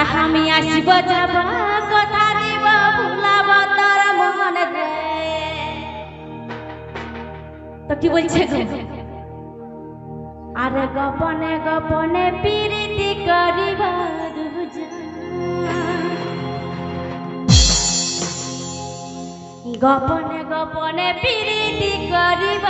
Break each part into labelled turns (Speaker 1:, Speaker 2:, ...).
Speaker 1: আর আমি আসিব যাব, কথা দিব, ভুলাব তোর মন রে। তো কি বলছে আর গোপনে গোপনে পিরিতি করিব গোপনে গোপনে পিরিতি করিব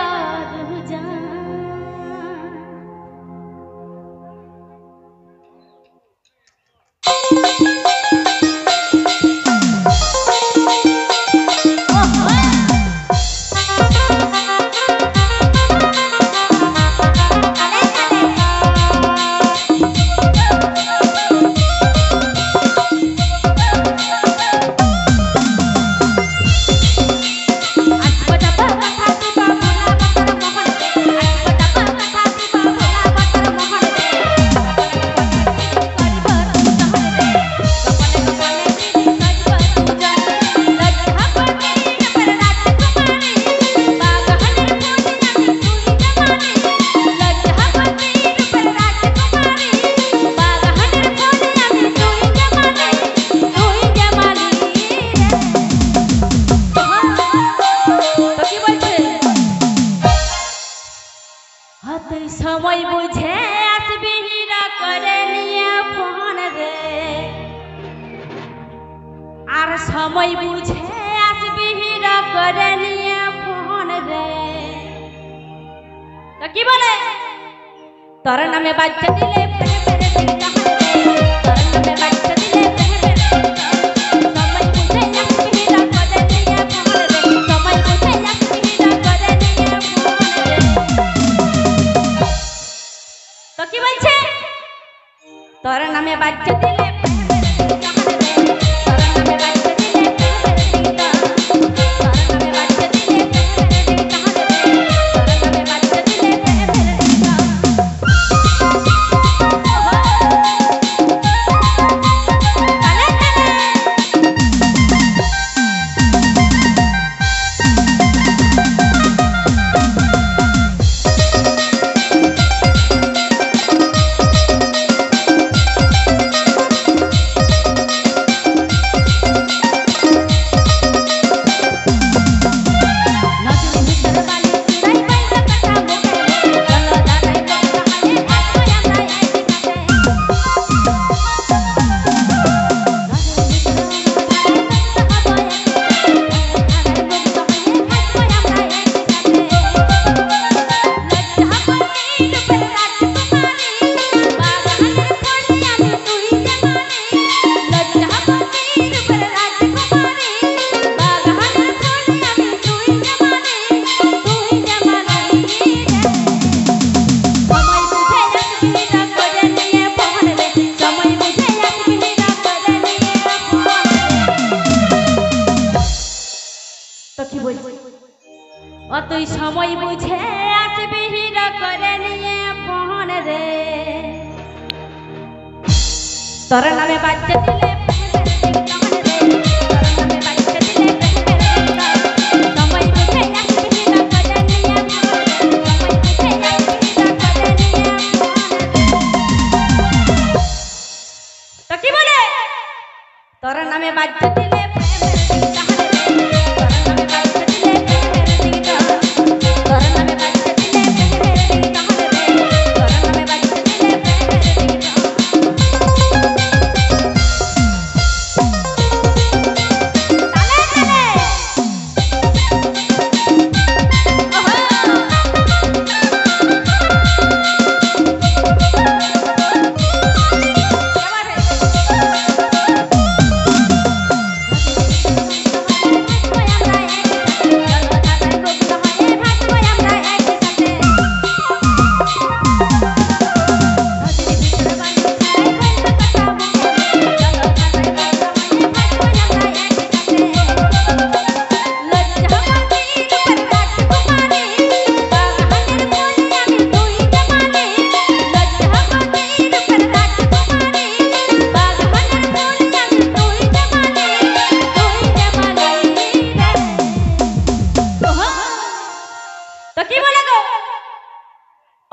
Speaker 1: সময় বুঝে আসবি হিরা করে নিয়ে ফোন রে। তো কি বলে? তোর নামে বাচ্চা দিলে তোর নামে বাচ্চা দিলে তোর নামে বাচ্চা তুই সময় বুঝে আসবি হিরো করে নিয়ে ফোন রে। তোর নামে বাচ্চা দিলে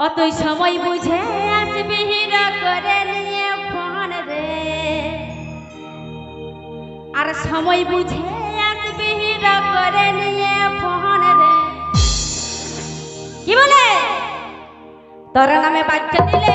Speaker 1: অতই সময় বুঝে আসবি হিরো করে নিয়ে ফোন রে। আর সময় বুঝে আসবি হিরো করে নিয়ে ফোন রে। কি বলে? তোর নামে বাচ্চা দিলে